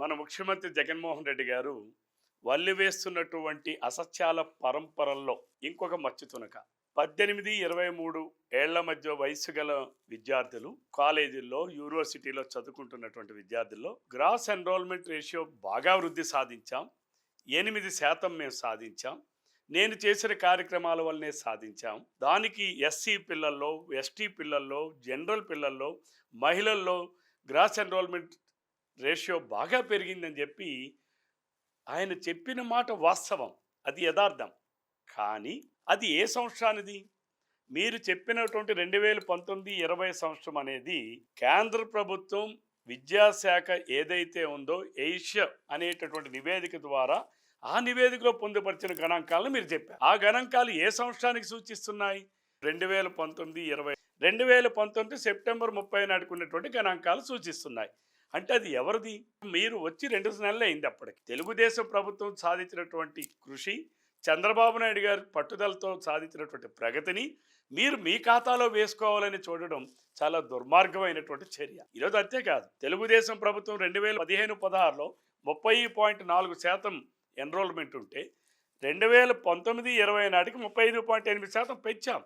మన ముఖ్యమంత్రి జగన్మోహన్ రెడ్డి గారు వల్లి వేస్తున్నటువంటి అసత్యాల పరంపరల్లో ఇంకొక మచ్చు తునక. పద్దెనిమిది ఇరవై మూడు ఏళ్ళ మధ్య వయసు గల విద్యార్థులు కాలేజీల్లో యూనివర్సిటీలో చదువుకుంటున్నటువంటి విద్యార్థుల్లో గ్రాస్ ఎన్రోల్మెంట్ రేషియో బాగా వృద్ధి సాధించాం. ఎనిమిది శాతం మేము సాధించాం. నేను చేసిన కార్యక్రమాల వల్లనే సాధించాం. దానికి ఎస్సీ పిల్లల్లో ఎస్టీ పిల్లల్లో జనరల్ పిల్లల్లో మహిళల్లో గ్రాస్ ఎన్రోల్మెంట్ రేషియో బాగా పెరిగిందని చెప్పి ఆయన చెప్పిన మాట వాస్తవం. అది యథార్థం. కానీ అది ఏ సంవత్సరానిది? మీరు చెప్పినటువంటి రెండు వేల పంతొమ్మిది ఇరవై సంవత్సరం అనేది కేంద్ర ప్రభుత్వం విద్యాశాఖ ఏదైతే ఉందో ఏషియా అనేటటువంటి నివేదిక ద్వారా ఆ నివేదికలో పొందుపరిచిన గణాంకాలను మీరు చెప్పారు. ఆ గణాంకాలు ఏ సంవత్సరానికి సూచిస్తున్నాయి? రెండు వేల పంతొమ్మిది ఇరవై రెండు వేల పంతొమ్మిది సెప్టెంబర్ ముప్పై నాటికి ఉన్నటువంటి గణాంకాలు సూచిస్తున్నాయి. అంటే అది ఎవరిది? మీరు వచ్చి రెండు నెలలు అయింది అప్పటికి. తెలుగుదేశం ప్రభుత్వం సాధించినటువంటి కృషి చంద్రబాబు నాయుడు గారు పట్టుదలతో సాధించినటువంటి ప్రగతిని మీరు మీ ఖాతాలో వేసుకోవాలని చూడడం చాలా దుర్మార్గమైనటువంటి చర్య. ఈరోజు అంతేకాదు తెలుగుదేశం ప్రభుత్వం రెండు వేల పదిహేను పదహారులో ముప్పై పాయింట్ నాలుగు శాతం ఎన్రోల్మెంట్ ఉంటే రెండు వేల పంతొమ్మిది ఇరవై నాటికి ముప్పై ఐదు పాయింట్ ఎనిమిది శాతం పెంచాం.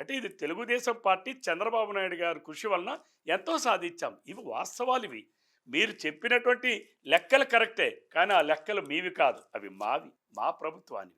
అంటే ఇది తెలుగుదేశం పార్టీ చంద్రబాబు నాయుడు గారి కృషి వలన ఎంతో సాధించాం. ఇవి వాస్తవాలు ఇవి మీరు చెప్పినటువంటి లెక్కలు కరెక్టే కానీ ఆ లెక్కలు మీవి కాదు. అవి మావి మా ప్రభుత్వాన్ని